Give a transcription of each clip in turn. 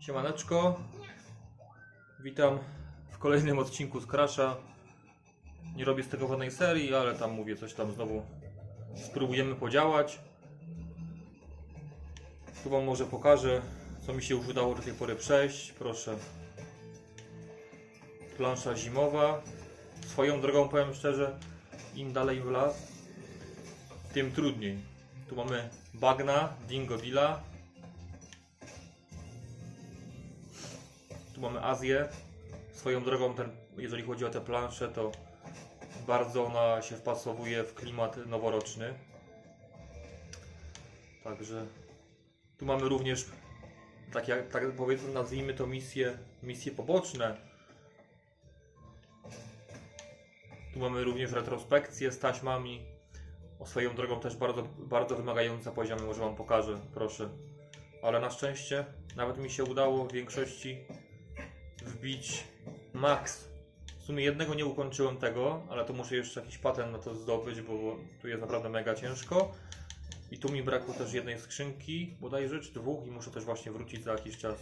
Siemaneczko. Witam w kolejnym odcinku z Crasha. Nie robię z tego żadnej serii, ale tam mówię coś tam znowu spróbujemy podziałać. Tu Wam może pokażę, co mi się już udało do tej pory przejść. Proszę. Plansza zimowa. Swoją drogą powiem szczerze, im dalej w las, tym trudniej. Tu mamy bagna, dingo mamy Azję. Swoją drogą, ten, jeżeli chodzi o te plansze, to bardzo ona się wpasowuje w klimat noworoczny. Także tu mamy również, tak jak tak powiedzmy, nazwijmy to misje, misje poboczne. Tu mamy również retrospekcje z taśmami. O swoją drogą też bardzo, bardzo wymagające poziomy, może Wam pokażę, proszę. Ale na szczęście nawet mi się udało w większości wbić max. W sumie jednego nie ukończyłem tego, ale to muszę jeszcze jakiś patent na to zdobyć, bo tu jest naprawdę mega ciężko. I tu mi brakło też jednej skrzynki, bodajże, czy dwóch i muszę też właśnie wrócić za jakiś czas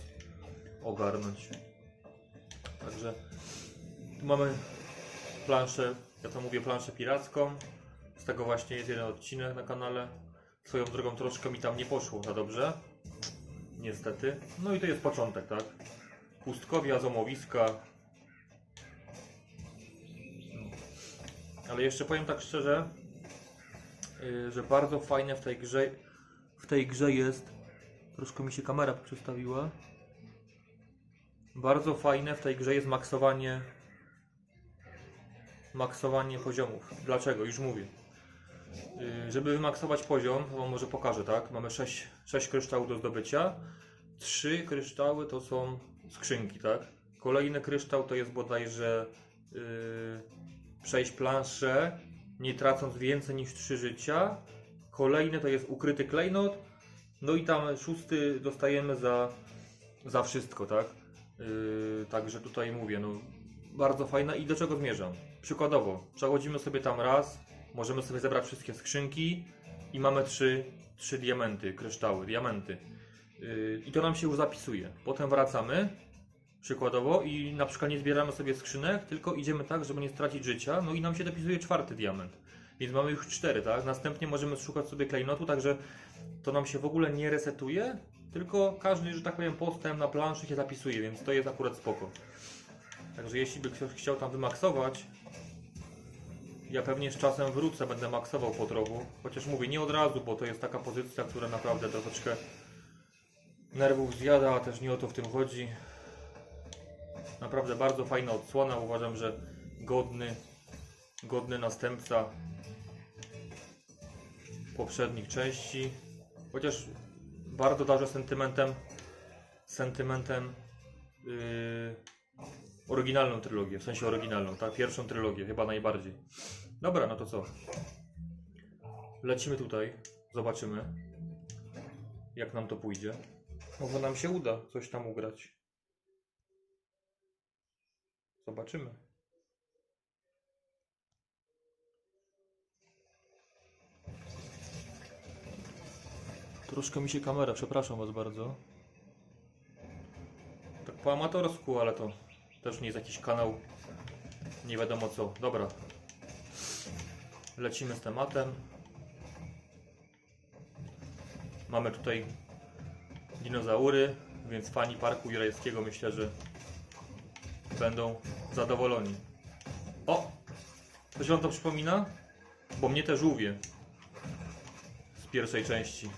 ogarnąć. Także tu mamy planszę, ja to mówię planszę piracką. Z tego właśnie jest jeden odcinek na kanale. Swoją drogą troszkę mi tam nie poszło za dobrze. Niestety. No i to jest początek, tak? Pustkowia, zomowiska. Ale jeszcze powiem tak szczerze, yy, że bardzo fajne w tej grze w tej grze jest troszkę mi się kamera przestawiła. Bardzo fajne w tej grze jest maksowanie maksowanie poziomów. Dlaczego? Już mówię. Yy, Żeby wymaksować poziom, to może pokażę, tak? Mamy 6, 6 kryształów do zdobycia. 3 kryształy to są skrzynki, tak? Kolejny kryształ to jest bodajże yy, przejść planszę, nie tracąc więcej niż 3 życia. Kolejny to jest ukryty klejnot. No i tam szósty dostajemy za, za wszystko, tak? Yy, także tutaj mówię, no bardzo fajna i do czego zmierzam? Przykładowo, przechodzimy sobie tam raz, możemy sobie zebrać wszystkie skrzynki i mamy trzy, trzy diamenty, kryształy, diamenty. Yy, I to nam się już zapisuje. Potem wracamy, przykładowo, i na przykład nie zbieramy sobie skrzynek, tylko idziemy tak, żeby nie stracić życia, no i nam się dopisuje czwarty diament. Więc mamy już cztery, tak? Następnie możemy szukać sobie klejnotu, także to nam się w ogóle nie resetuje, tylko każdy, że tak powiem, postęp na planszy się zapisuje, więc to jest akurat spoko. Także jeśli by ktoś chciał tam wymaksować, ja pewnie z czasem wrócę, będę maksował po trochu. Chociaż mówię, nie od razu, bo to jest taka pozycja, która naprawdę troszeczkę nerwów zjada, a też nie o to w tym chodzi. Naprawdę bardzo fajna odsłona. Uważam, że godny, godny następca poprzednich części. Chociaż bardzo darzę sentymentem, sentymentem yy, oryginalną trylogię, w sensie oryginalną, tak? Pierwszą trylogię, chyba najbardziej. Dobra, no to co? Lecimy tutaj, zobaczymy, jak nam to pójdzie. Może nam się uda coś tam ugrać. Zobaczymy. Troszkę mi się kamera, przepraszam Was bardzo. Tak po amatorsku, ale to też nie jest jakiś kanał nie wiadomo co. Dobra. Lecimy z tematem. Mamy tutaj dinozaury, więc fani parku jurajskiego myślę, że będą zadowoleni. O! Coś wam to przypomina? Bo mnie te żółwie z pierwszej części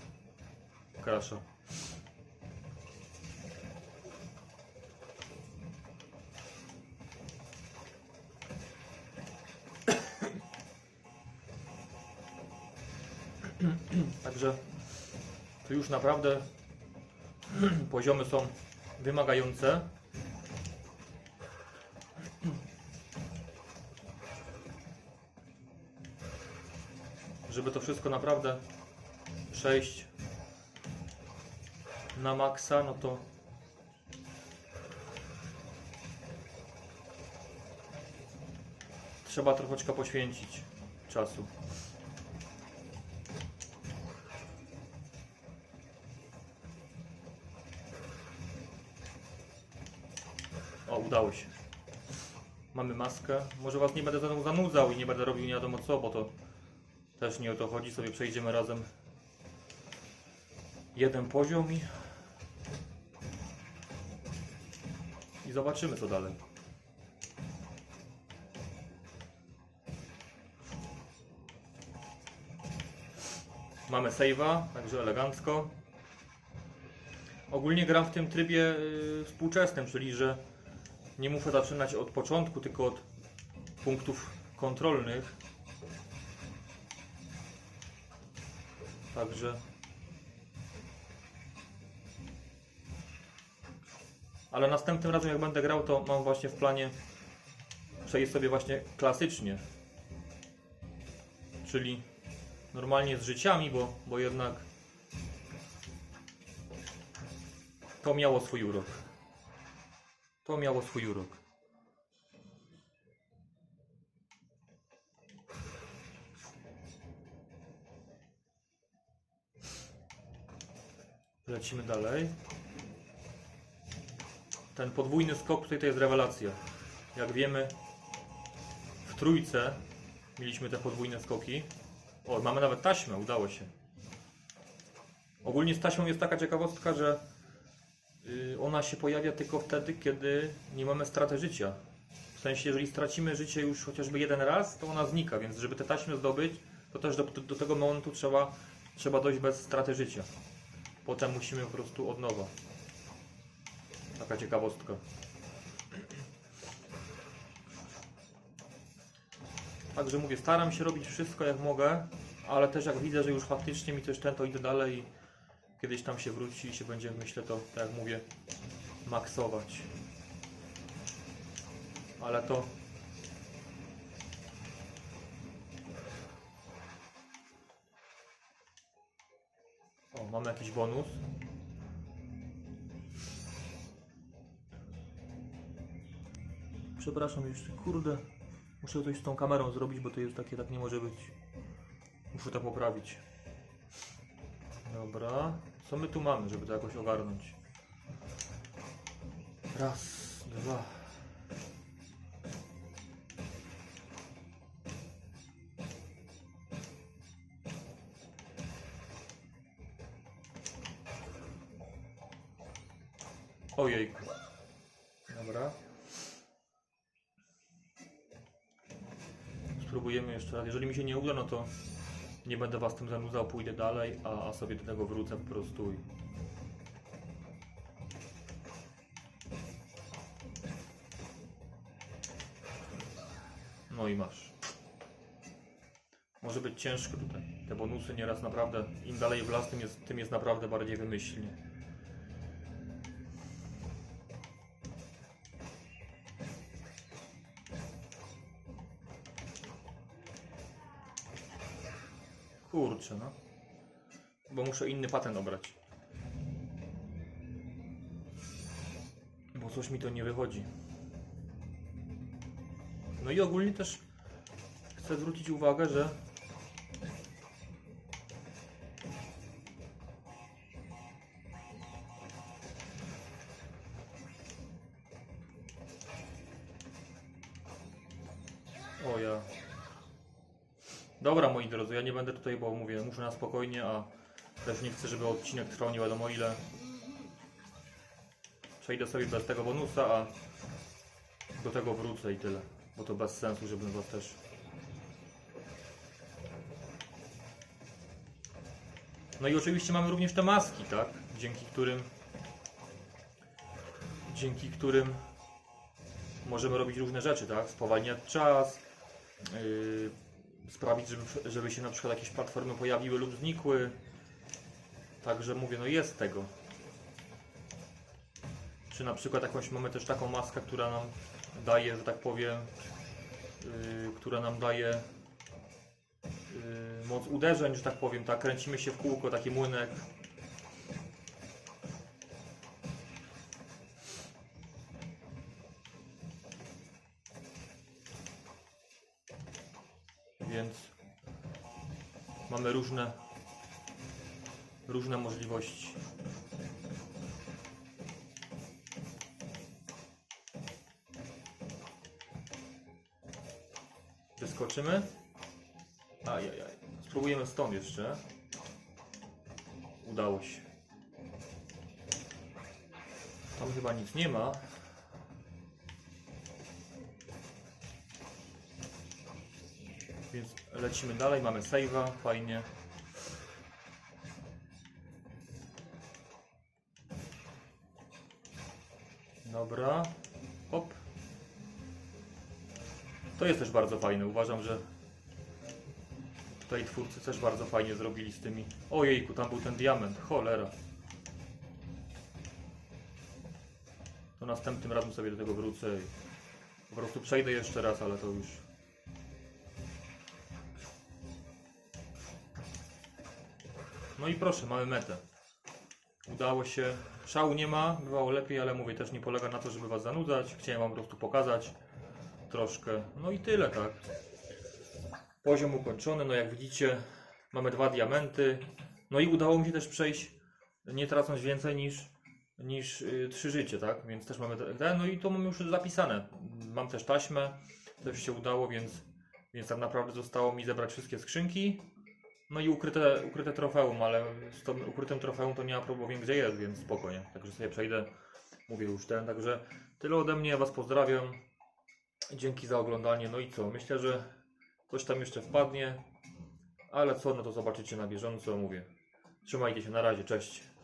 Crasha. Także tu już naprawdę poziomy są wymagające. Żeby to wszystko naprawdę przejść na maksa, no to trzeba troszeczkę poświęcić czasu. Udało się. Mamy maskę. Może was nie będę znowu zanudzał i nie będę robił nie wiadomo co, bo to też nie o to chodzi. Sobie przejdziemy razem jeden poziom i i zobaczymy co dalej. Mamy save'a, także elegancko. Ogólnie gram w tym trybie y, współczesnym, czyli że nie muszę zaczynać od początku, tylko od punktów kontrolnych. Także. Ale następnym razem, jak będę grał, to mam właśnie w planie przejść sobie właśnie klasycznie. Czyli normalnie z życiami, bo, bo jednak to miało swój urok. To miało swój urok. Lecimy dalej. Ten podwójny skok tutaj to jest rewelacja. Jak wiemy, w trójce mieliśmy te podwójne skoki. O, mamy nawet taśmę, udało się. Ogólnie z taśmą jest taka ciekawostka, że ona się pojawia tylko wtedy, kiedy nie mamy straty życia. W sensie, jeżeli stracimy życie już chociażby jeden raz, to ona znika, więc żeby te taśmy zdobyć, to też do, do tego momentu trzeba, trzeba dojść bez straty życia. Potem musimy po prostu od nowa. Taka ciekawostka. Także mówię, staram się robić wszystko jak mogę, ale też jak widzę, że już faktycznie mi coś ten, to idę dalej kiedyś tam się wróci i się będzie, myślę, to tak jak mówię, maksować. Ale to O, mamy jakiś bonus. Przepraszam jeszcze, kurde. Muszę coś z tą kamerą zrobić, bo to jest takie, tak nie może być. Muszę to poprawić. Dobra. Co my tu mamy, żeby to jakoś ogarnąć? Raz, dwa. Ojejku. Dobra. Spróbujemy jeszcze raz. Jeżeli mi się nie uda, no to nie będę was tym zanudzał, pójdę dalej, a, a sobie do tego wrócę po prostu. No i masz. Może być ciężko tutaj. Te bonusy nieraz naprawdę, im dalej w las, tym jest, tym jest naprawdę bardziej wymyślnie. Kurczę, no. Bo muszę inny patent obrać. Bo coś mi to nie wychodzi. No i ogólnie też chcę zwrócić uwagę, że O ja. Dobra moi drodzy, ja nie będę tutaj, bo mówię, muszę na spokojnie, a też nie chcę, żeby odcinek trwał nie wiadomo ile. Przejdę sobie bez tego bonusa, a do tego wrócę i tyle. Bo to bez sensu, żebym was też... No i oczywiście mamy również te maski, tak? Dzięki którym... Dzięki którym możemy robić różne rzeczy, tak? Spowalniać czas, yy, sprawić, żeby, żeby się na przykład jakieś platformy pojawiły lub znikły. Także mówię, no jest tego. Czy na przykład jakąś mamy też taką maskę, która nam daje, że tak powiem, yy, która nam daje yy, moc uderzeń, że tak powiem, tak, kręcimy się w kółko, taki młynek. Mamy różne, różne możliwości. Wyskoczymy. Ajajaj. Spróbujemy stąd jeszcze. Udało się. Tam chyba nic nie ma. Więc lecimy dalej, mamy save'a, fajnie. Dobra, hop. To jest też bardzo fajne, uważam, że tutaj twórcy też bardzo fajnie zrobili z tymi... Ojejku, tam był ten diament, cholera. To następnym razem sobie do tego wrócę i po prostu przejdę jeszcze raz, ale to już... No i proszę, mamy metę. Udało się. Szału nie ma, bywało lepiej, ale mówię, też nie polega na to, żeby Was zanudzać. Chciałem Wam po prostu pokazać troszkę. No i tyle, tak. Poziom ukończony, no jak widzicie, mamy dwa diamenty. No i udało mi się też przejść, nie tracąc więcej niż, niż y, trzy życie, tak? Więc też mamy te- no i to mam już zapisane. Mam też taśmę, też się udało, więc, więc tak naprawdę zostało mi zebrać wszystkie skrzynki. No i ukryte, ukryte trofeum, ale z tym ukrytym trofeum to nie ma problemu, wiem gdzie jest, więc spokojnie. Także sobie przejdę, mówię już ten. Także tyle ode mnie, Was pozdrawiam. Dzięki za oglądanie. No i co? Myślę, że coś tam jeszcze wpadnie, ale co, no to zobaczycie na bieżąco, mówię. Trzymajcie się, na razie, cześć.